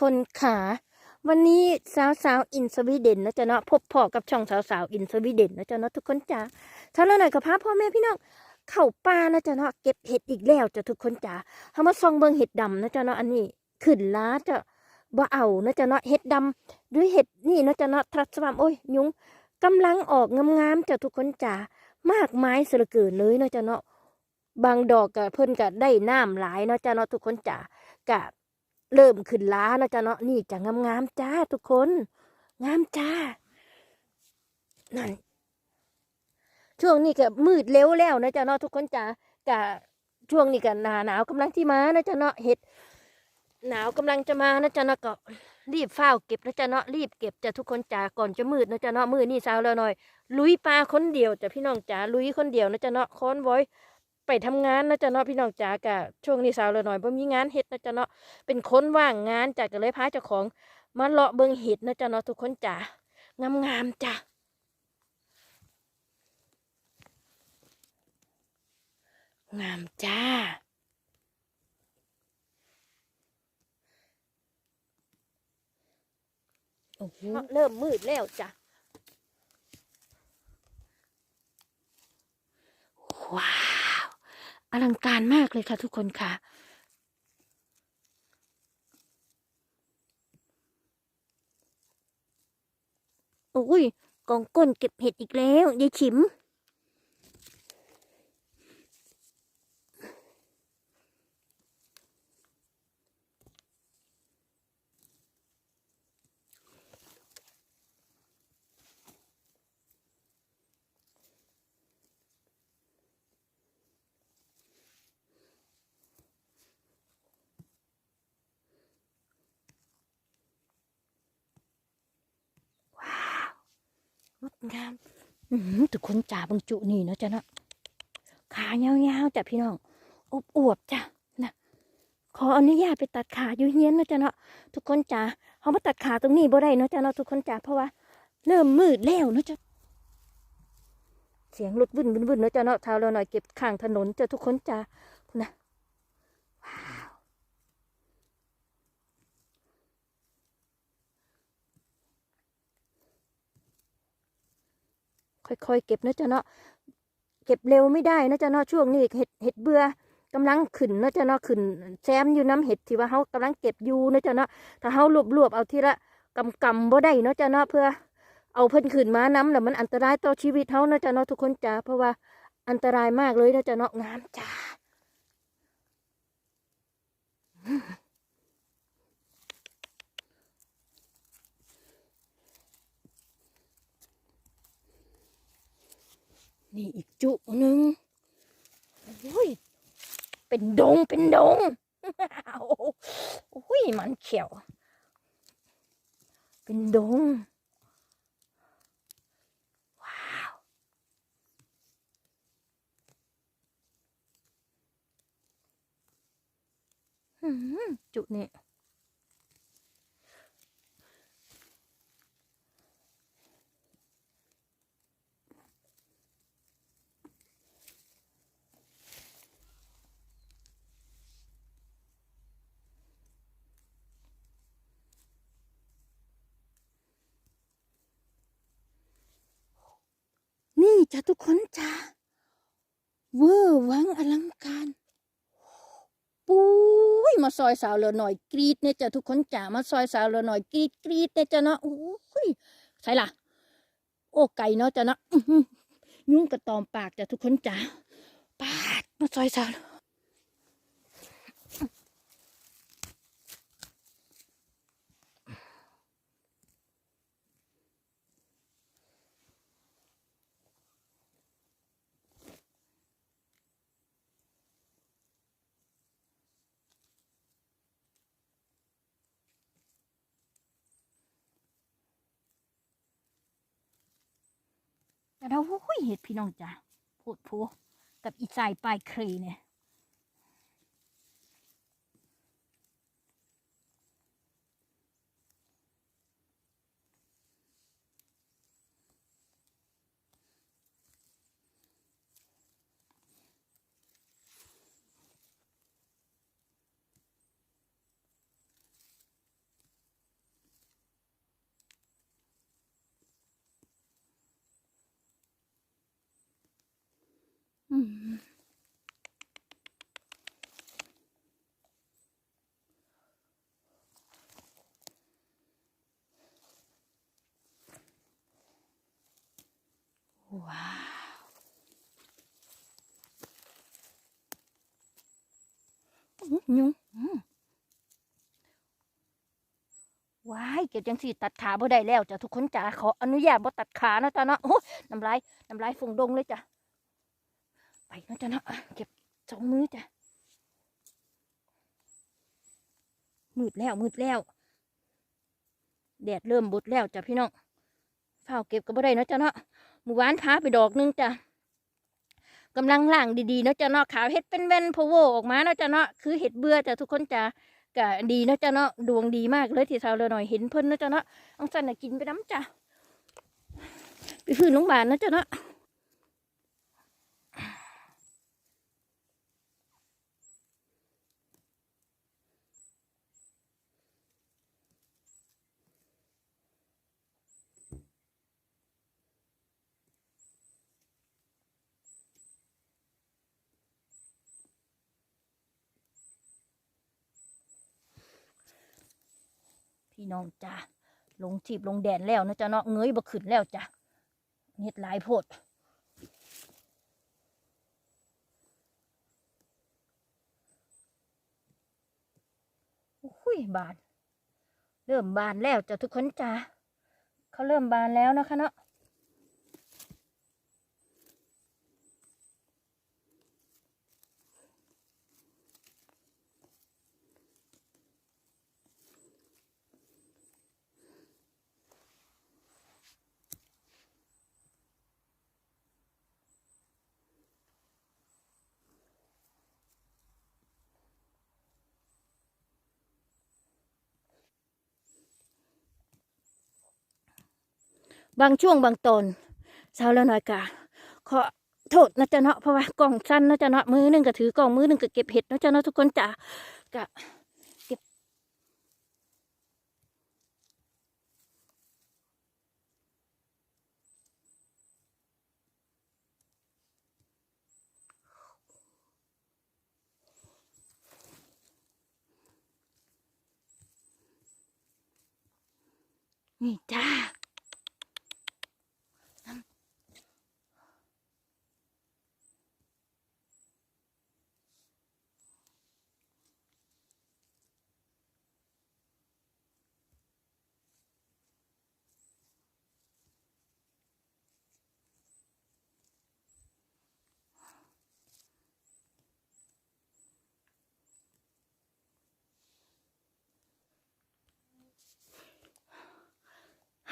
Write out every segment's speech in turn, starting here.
คนค่ะวันนี้สาวสาวๆอินสวีเดนนะจ๊ะเนาะพบพ่อกับช่องสาวสาวๆอินสวีเดนนะจ๊ะเนาะทุกคนจ้าเช้าแล้วหน่อยกับพาพ่อแม่พี่น้องเข้าป่านะจ๊ะเนาะเก็บเห็ดอีกแล้วจ้ะทุกคนจ้าเฮามาส่องเบิงเห็ดดำนะจ๊ะเนาะอันนี้ขึ้นล้าจ้ะบ่เอานะจ๊ะเนาะเห็ดดำหรือเห็ดนี่นะจ๊ะเนาะทรัสวามโอ้ยยุงกำลังออกงามๆจ้ะทุกคนจ้ามากมายสลือเกินเลยนะจ๊ะเนาะบางดอกก็เพิ่นก็ได้น้ำหลายนะจ๊ะเนาะทุกคนจ้ากะ เริ่มขึ้นล้านะจ๊ะเนาะนี่จะงามงามๆจ้าทุกคน งามจ้า นั่น ช่วงนี้ก็มืดเร็วแล้วนะจ๊ะเนาะทุกคนจ้ากะช่วงนี้ก็หนาหนาวกำลังที่มานะจ๊ะเนาะเห็ดหนาวกำลังจะมานะจ๊ะเนาะก็รีบเฝ้าเก็บนะจ๊ะเนาะรีบเก็บจ้ะทุกคนจ้าก่อนจะมืดนะจ๊ะเนาะมืดนี่สาวแล้วหน่อย ลุยปลาคนเดียวจ้ะพี่น้องจ๋าลุยคนเดียวนะจ๊ะเนาะค้อนไว้ ไปทำงานนะจ๊ะเนาะพี่น้องจ๋ากะช่วงนี้สาวแล้วหน่อยบ่มีงานเฮ็ดนะจ๊ะเนาะเป็นคนว่างงานจ้ะก็เลยพาเจ้าของมาเลาะเบิงเห็ดนะจ๊ะเนาะทุกคนจ้างามงามๆจ้ะงามจ้าโอ้โหเริ่มมืดแล้วจ้ะ ว้าว อลังการมากเลยค่ะทุกคนค่ะโอ้ยกองก้นเก็บเห็ดอีกแล้วยายฉิม งดงามอื้อหือทุกคนจ่าบางจุนี่เนาะจ้ะเนาะขายาวๆจ้ะพี่น้องอบอวบๆจ้ะนะขออนุญาตไปตัดขาอยู่เฮียนเนาะจ้ะเนาะทุกคนจ๋าเขามาตัดขาตรงนี้บ่ได้เนาะจ้ะเนาะทุกคนจ๋าเพราะว่า เริ่มมืดแล้วเนาะจ้ะเสียงรถวุ่นวุ่นวุ่นเนาะจ้ะเนาะเท้าเราหน่อยเก็บข้างถนนจ้ะทุกคนจ๋าพุ่นนะว้าว ค่อยๆ เก็บนาะจ้ะเนาะเก็บเร็วไม่ได้นาะจ้ะเนาะช่วงนี้เห็ดเห็ดเบื่อกำลังขึ้นนาะจ้ะเนาะขึ้นแซมอยู่น้ำเห็ดที่ว่าเขากำลังเก็บอยู่นาะจ้ะเนาะถ้าเขารวบรวบๆเอาทีละกำกำๆบ่ได้เนาะจ้ะเนาะเพื่อเอาเพิ่นขึ้นมาน้ำแล้วมันอันตรายต่อชีวิตเขาเนาะจ้ะเนาะทุกคนจ้าเพราะว่าอันตรายมากเลยนาะจ้ะเนาะงามจ้า นี่อีกจุหนึ่งโอ้ย เป็นดง เป็นดง โอ้ย มันเขียว เป็นดง ว้าว จุนี่ย นี่จ้ะทุกคนจ้าเวอร์วังอลังการปุ้ยมาซอยสาวเหลือหน่อยกรีดเนี่ยจ้ะทุกคนจ้ามาซอยสาวเหลือหน่อยกรีดกรีดเนี่ยจ้ะเนาะโอ้ยใช่ล่ะ โอ้ไก่เนาะจ้ะเนาะยุ่งกระตอมปากจ้ะทุกคนจ้าปาดมาซอยสาว แต่เราหุ้ยเห็ดพี่น้องจ้ะโพดโพกับอีสายปลายเครเนี่ย ว้าว ยุงว้ายเก็บจังสีตัดขาบ่ได้แล้วจ้ะทุกคนจ๋าขออนุญาตบ่ตัดขานะจ๊ะเนาะโอ้ยน้ำลายน้ำลายฟงดงเลยจ้ะ ไปนะจ้ะเนาะเก็บสองมือจ้ะมืดแล้วมืดแล้ว แดดเริ่มบดแล้วจ้ะพี่น้องเฝ้าเก็บก็บ่ได้นะจ้ะเนาะหมู่บ้านพาไปดอกหนึงจ้ะกำลังล่างดีๆเนาะจ้ะเนาะขาวเห็ดเป็นแว่นพะโวออกมาเนาะจ้ะเนาะคือเห็ดเบื่อจ้ะทุกคนจ้ะก็ดีเนาะจ้ะเนาะดวงดีมากเลยที่สาวเลยหน่อยเห็นเพิ่นเนาะจ้ะเนาะอังสันน่ะกินไปน้ำจ้ะไปฟื้นโรงพยาบาลเนาะจ้ะเนาะ พี่น้องจ้าลงจีบลงแดนแล้วนะจ๊ะเนาะเงยบกขึ้นแล้วจ้ะเน็ดหลายโพดอุ้ยบาน เริ่มบานแล้วจ้ะทุกคนจ้าเขาเริ่มบานแล้วนะคะเนาะ บางช่วงบางตอนเช้าแล้วหน่อยกะขอโทษนะจ๊ะเนาะเพราะว่ากล่องสั้นนะจ๊ะเนาะมือหนึ่งก็ถือกล่องมือหนึ่งก็เก็บเห็ดนะจ๊ะเนาะทุกคนจ้ะกะเก็บนี่จ้า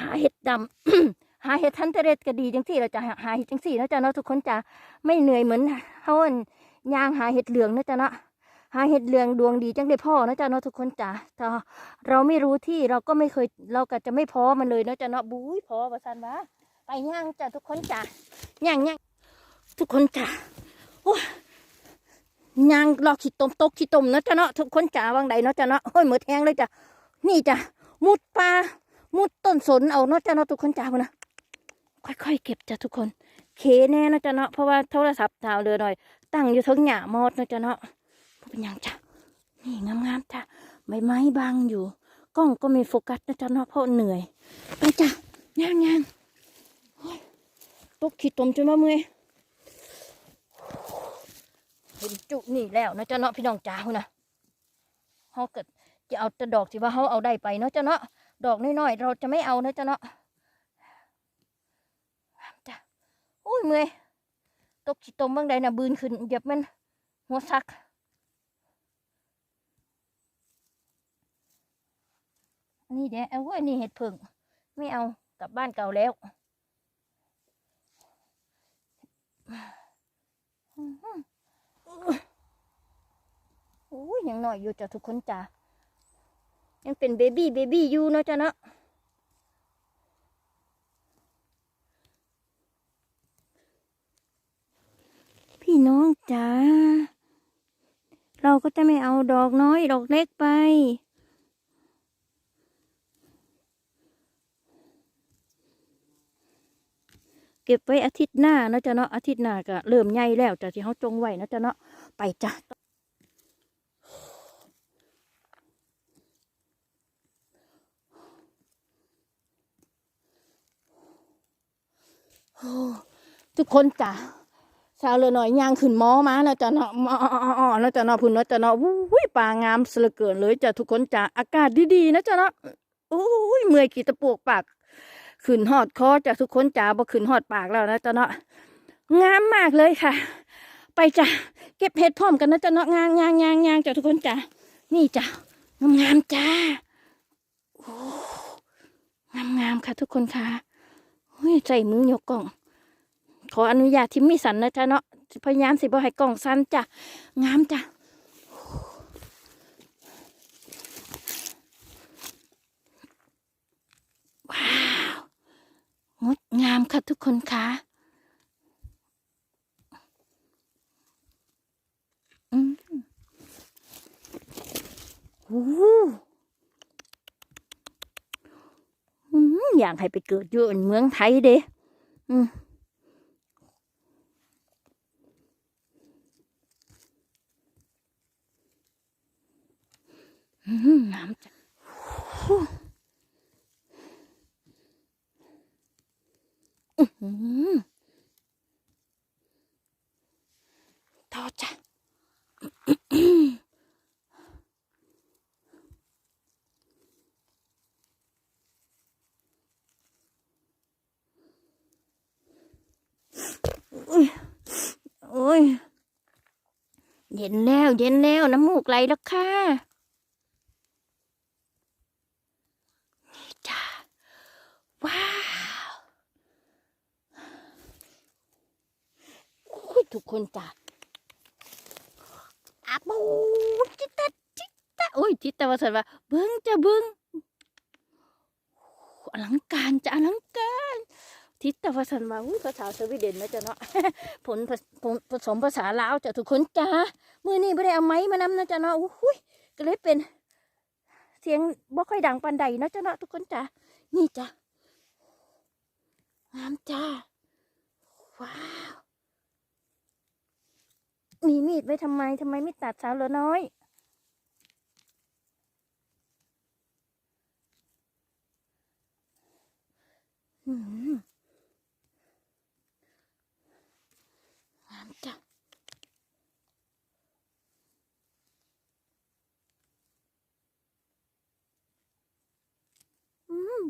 หาเห็ดดำหาเห็ดทันเตเรศก็ดีจังสี่เราจะหาเห็ดจังสี่เนะจ้ะเนาะทุกคนจะไม่เหนื่อยเหมือนเฮาอันยางหาเห็ดเหลืองเนะจ้ะเนาะหาเห็ดเหลืองดวงดีจังได้พ่อเนะจ้ะเนาะทุกคนจ้ะถ้าเราไม่รู้ที่เราก็ไม่เคยเราก็จะไม่พอมันเลยเนะจ้ะเนาะบุ้ยพอประสันวะไปย่างจ้ะทุกคนจ้ะย่างย่างทุกคนจ้ะโอ้ยย่างรอขี้ตมตกขี้ตมเนะจ้ะเนาะทุกคนจ้ะวางใดเนาะจ้ะเนาะโอ้ยเหมือแทงเลยจ้ะนี่จ้ะมุดปลา มุดต้นสนเอาเนาะจ้ะเนาะทุกคนจ้าพุ่นะ ค่อยๆเก็บจ้ะทุกคนเคแน่เนาะจ้ะเนาะเพราะว่าโทรศัพท์ดาวเรือหน่อย ตั้งอยู่ทั้งหญ้ามอดเนาะจ้ะเนาะเป็นยังจ้ะนี่งามๆจ้ะใบไม้บางอยู่ กล้องก็ไม่โฟกัสนะจ้ะเนาะเพราะเหนื่อย ไปจ้ะย่างย่างโอ้ยตกขีดตมจนว่าเมื่อยเห็นจุนี่แล้วนะจ้ะเนาะพี่น้องจ้าพุ่นะเฮาเกิดจะเอาต่ดอกที่ว่าเฮาเอาได้ไปเนาะจ้ะเนาะ ดอกน้อยๆเราจะไม่เอานะจ๊ะเนาะจ้ะอุ้ยเมื่อยตกขี้ตมบางใดนะบืนขึ้นเหยียบมันหัวซักนี่เดี๋ยวเอาว้ยนี่เห็ดผึ่งไม่เอากลับบ้านเก่าแล้วโอ้ยยังหน่อยอยู่จ้ะทุกคนจ้ะ ยังเป็นเบบี้เบบี้อยู่เนาะจ้ะเนาะพี่น้องจ๋าเราก็จะไม่เอาดอกน้อยดอกเล็กไป เก็บไว้อาทิตย์หน้าเนาะจ้ะเนาะอาทิตย์หน้าก็เริ่มใหญ่แล้วจ้ะที่เขาจงไว้เนาะจ้ะเนาะไปจ้ะ ทุกคนจ้ะสาวเลยหน่อยย่างขึ้นหมอมาแล้วจ้ะเนาะหมอแล้วจ้ะเนาะพุ่นเนาะจ้ะเนาะวุ้ยปลางามสเหลือเกินเลยจ้ะทุกคนจ้ะอากาศดีๆนะจ้ะเนาะโอ้ยเมื่อยขีตะปวกปากขึ้นหอดคอจากทุกคนจ้าบ่ขึ้นหอดปากแล้วนะจ๊ะเนาะงามมากเลยค่ะ ไปจ้ะเก็บเห็ดพร้อมกันนะจ๊ะเนาะงางงางงางงางจ้ะทุกคนจ้านี่จ้ะงามงามจ้าโอ้งามงามค่ะ ทุกคนค่ะเฮ้ยใจมือยกกล่อง ขออนุญาตที่มีสันนะจ๊ะเนาะพยายามสิบ่ให้กล่องสันจ้ะงามจ้ะว้าวงดงามค่ะทุกคนคะอืมโอ้อืมอยากให้ไปเกิดอยู่เมืองไทยเด้อืมอืมน้ำจ้ะอืมต่อจ้ะ อุ๊ยโอ้ย เย็นแล้ว เย็นแล้ว น้ำมูกไหลแล้วค่ะนี่จ้าว้าวโอ้ยทุกคนจ้าอาบูจิตตจิตตโอ้ยจิตตว่าสันว่าเบิ้งจ้าเบิ้งอลังการจ้าอลังการ ทิศตะวันสันว่าอุ้ยภาษาสวีเดนนะจ๊ะเนาะผลผสผลผสมภาษาลาวจ้ะทุกคนจ้ามือนี้ไม่ได้เอาไม้มานำนะจ๊ะเนาะอุ้ยก็เลยเป็น เสียงบ่ค่อยดังปานใดนะจ๊ะเนาะทุกคนจ้านี่จ้ะงามจ้าว้าวมีมีดไว้ทำไมทำไมไม่ตัดสาวเหลือน้อยอืมงามจ้ะอืม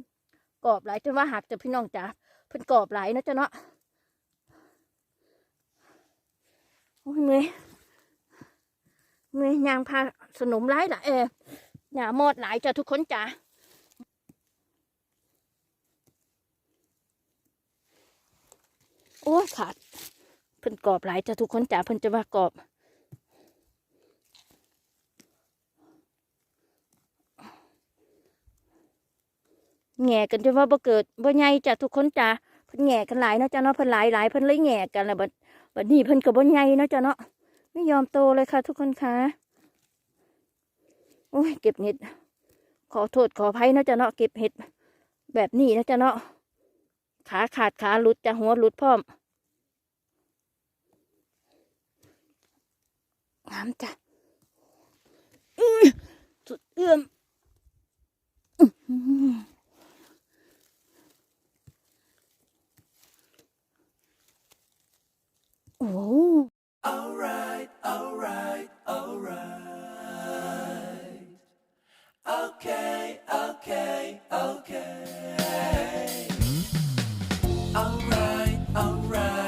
กรอบหลายจนว่าหักจะพี่น้องจ๋าเพิ่นกรอบหลายนะจ๊ะเนาะโอ้ยเมยเมยยางพาสนมหลายละเออหยาหมดหลายจ้ะทุกคนจ้าโอ้ขาดเพิ่นกรอบหลายจ้ะทุกคนจ้าเพิ่นจะว่ากรอบ แง่กันจนว่าบ่เกิดบ่ใหญ่จ้ะทุกคนจ้าเพิ่นแง่กันหลายเนาะจ้ะเนาะเพิ่นหลายหลายเพิ่นเลยแง่กันแล้วบัดบัดนี้เพิ่นก็บ่ใหญ่เนาะจ้ะเนาะไม่ยอมโตเลยค่ะ ทุกคนค่ะโอ้ยเก็บเห็ด ขอโทษขออภัยเนาะจ้ะเนาะเก็บเห็ด แบบนี้นะจ้ะเนาะขาขาดขาหลุดจ้ะหัวหลุดพร้อมงามจ้ะอื้อสุดเอื้อม อื้อหือโอ้โห Alright, alright, alright. Okay, okay, okay. Alright, alright, alright.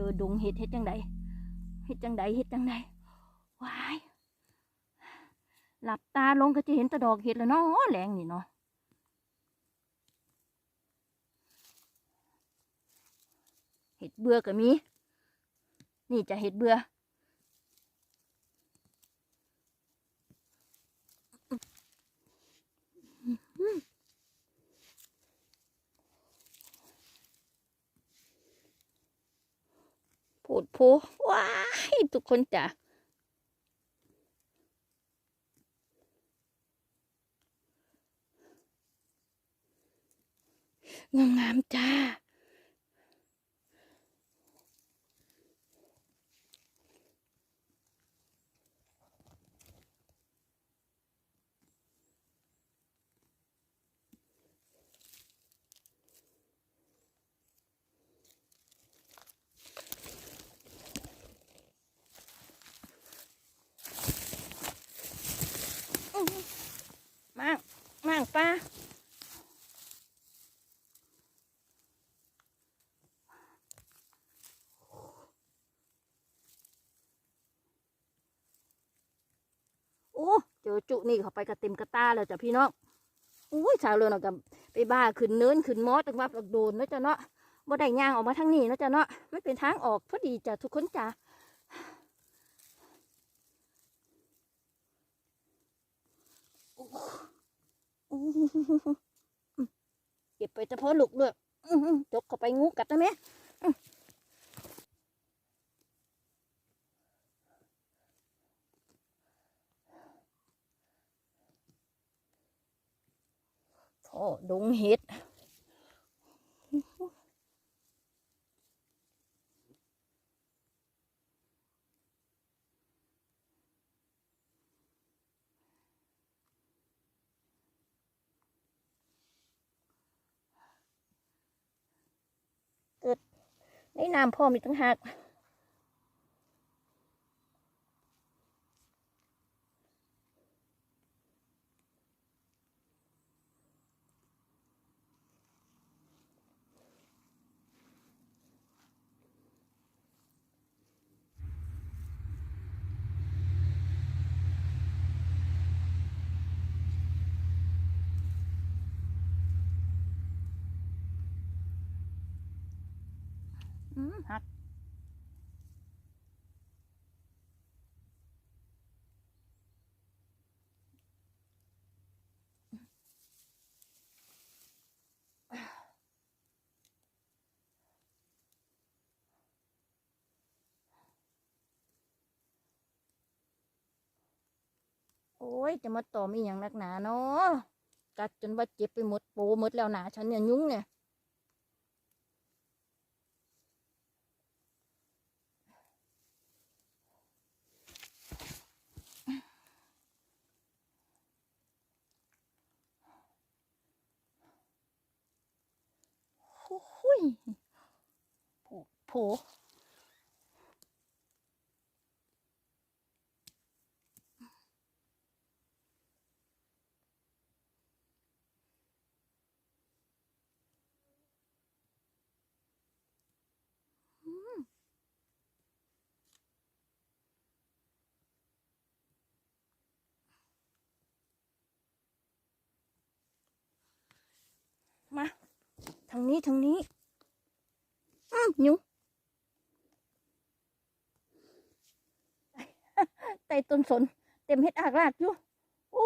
อ้ยเจอดงเห็ดเห็ดจังใดเห็ดจังใดเห็ดจังใดว้ายหลับตาลงก็จะเห็นตะดอกเห็ดแล้วเนาะแรงนี่เนาะเห็ดเบื่อก็มี นี่จะเห็ดเบื่อ โผดโพว้ายทุกคนจ้ะงามงามๆจ้า มากมากป้าโอจุนี่เขาไปกระเต็มกระตาแล้วจ้ะพี่น้องอุ้ยชาวเรือนเอากับไปบ้าขึ้นเนินขึ้นมอสตั้งว่าปลักโดนนะจ้ะเนาะบ่ได้ย่างออกมาทางนี้นะจ้ะเนาะไม่เป็นทางออกพอดีจ้ะทุกคนจ้ะเก็บไปเฉพาะลูกด้วยจกเข้าไปงูกัดนะแม่ อื้อโอ้ดงเห็ดในน้ำพ่อมีตั้งหาก หักโอ้ย จะมาต่อมีอย่างนักหนาเนาะกัดจนว่าเจ็บไปหมด โปหมดแล้วหนาฉันเนี่ย ยุ่งเนี่ย โอ้ยโผโผมา ทางนี้ทางนี้อืมยุไต่ต้นสน เต็มเฮ็ดอากลากอยู่โอ้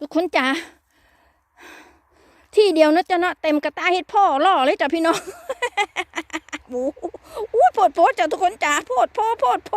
ทุกคนจ๋าที่เดียวนะจ๊ะเนาะเต็มกระตาเฮ็ดพ่อล่อเลยจ้ะพี่น้องโอ้โหโพดโพดจ้ะทุกคนจ๋าโพดโพโพดโพ